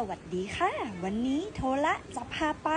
สวัสดีค่ะ วันนี้โทละจะพาไป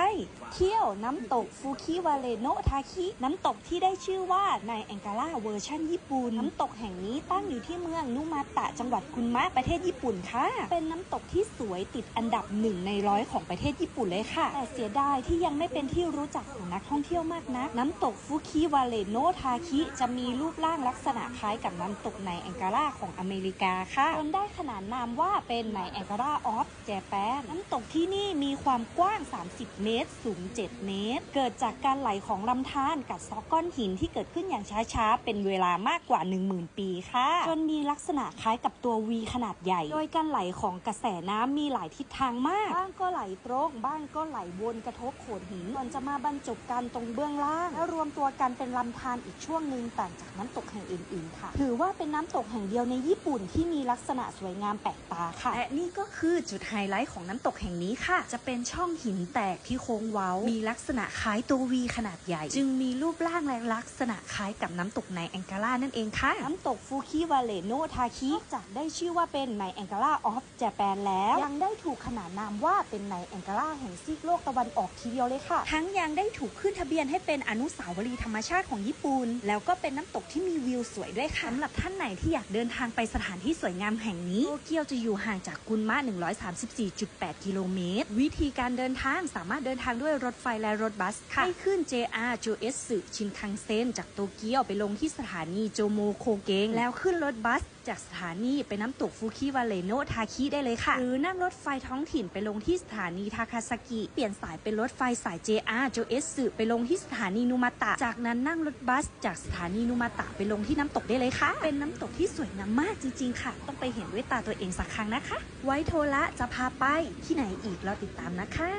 เที่ยวน้ำตกฟูคิวาเลโนทาคิน้ำตกที่ได้ชื่อว่าในแองการาเวอร์ชันญี่ปุ่น น้ำตกแห่งนี้ตั้งอยู่ที่เมืองนุมาตะจังหวัดคุนมะประเทศญี่ปุ่นค่ะ เป็นน้ำตกที่สวยติดอันดับหนึ่งในร้อยของประเทศญี่ปุ่นเลยค่ะ แต่เสียดายที่ยังไม่เป็นที่รู้จักของนักท่องเที่ยวมากนักน้ำตกฟูคิวาเลโนทาคิจะมีรูปร่างลักษณะคล้ายกับน้ำตกในแองการาของอเมริกาค่ะจนได้ขนานนามว่าเป็นในแองการาออฟเจแปนน้ำตกที่นี่มีความกว้าง 30 เมตร สูง 7 เมตร เกิดจากการไหลของลำธารกัดเซอกก้อนหินที่เกิดขึ้นอย่างช้าๆ เป็นเวลามากกว่า 10,000 ปีค่ะ จนมีลักษณะคล้ายกับตัววีขนาดใหญ่ โดยการไหลของกระแสน้ำมีหลายทิศทางมาก บ้างก็ไหลตรง บ้างก็ไหลวนกระทบโขดหินก่อนจะมาบรรจบกันตรงเบื้องล่าง แล้วรวมตัวกันเป็นลำธารอีกช่วงหนึ่งต่างจากน้ำตกแห่งอื่นๆค่ะ ถือว่าเป็นน้ำตกแห่งเดียวในญี่ปุ่นที่มีลักษณะสวยงามแปลกตาค่ะ และนี่ก็คือจุดไฮไลท์ของน้ำตกแห่งนี้ค่ะ จะเป็นช่องหินแตกที่โค้งเว้า มีลักษณะคล้ายตัววีขนาดใหญ่ จึงมีรูปร่างและลักษณะคล้ายกับน้ำตกในแองการานั่นเองค่ะ น้ำตกฟูคิวาเลโนทาคิจากได้ชื่อว่าเป็นในแองการาออฟเจแปนแล้ว ยังได้ถูกขนานนามว่าเป็นในแองการาแห่งซีกโลกตะวันออกทีเดียวเลยค่ะ ทั้งยังได้ถูกขึ้นทะเบียนให้เป็นอนุสาวรีย์ธรรมชาติของญี่ปุ่นแล้วก็เป็นน้ำตกที่มีวิวสวยด้วยค่ะสำหรับท่านไหนที่อยากเดินทางไปสถานที่สวยงามแห่งนี้โตเกียวจะอยู่ห่างจากกุนมะ4.8 กิโลเมตร วิธีการเดินทางสามารถเดินทางด้วยรถไฟและรถบัสค่ะให้ขึ้น JR โจเอสึชินคังเซ็นจากโตเกียวไปลงที่สถานีโจโมโคเกง แล้วขึ้นรถบัสจากสถานีไปน้ำตกฟูคิวาเลโนทาคิได้เลยค่ะ หรือนั่งรถไฟท้องถิ่นไปลงที่สถานีทาคาซากิ เปลี่ยนสายเป็นรถไฟสาย JR โจเอสึไปลงที่สถานีนูมาตะ จากนั้นนั่งรถบัส จากสถานีนูมาตะไปลงที่น้ำตกได้เลยค่ะ เป็นน้ำตกที่สวยงามมากจริงๆ ค่ะ ต้องไปเห็นด้วยตาตัวเองสักครั้งนะคะ ไว้โทละจะพาไปที่ไหนอีกเราติดตามนะคะ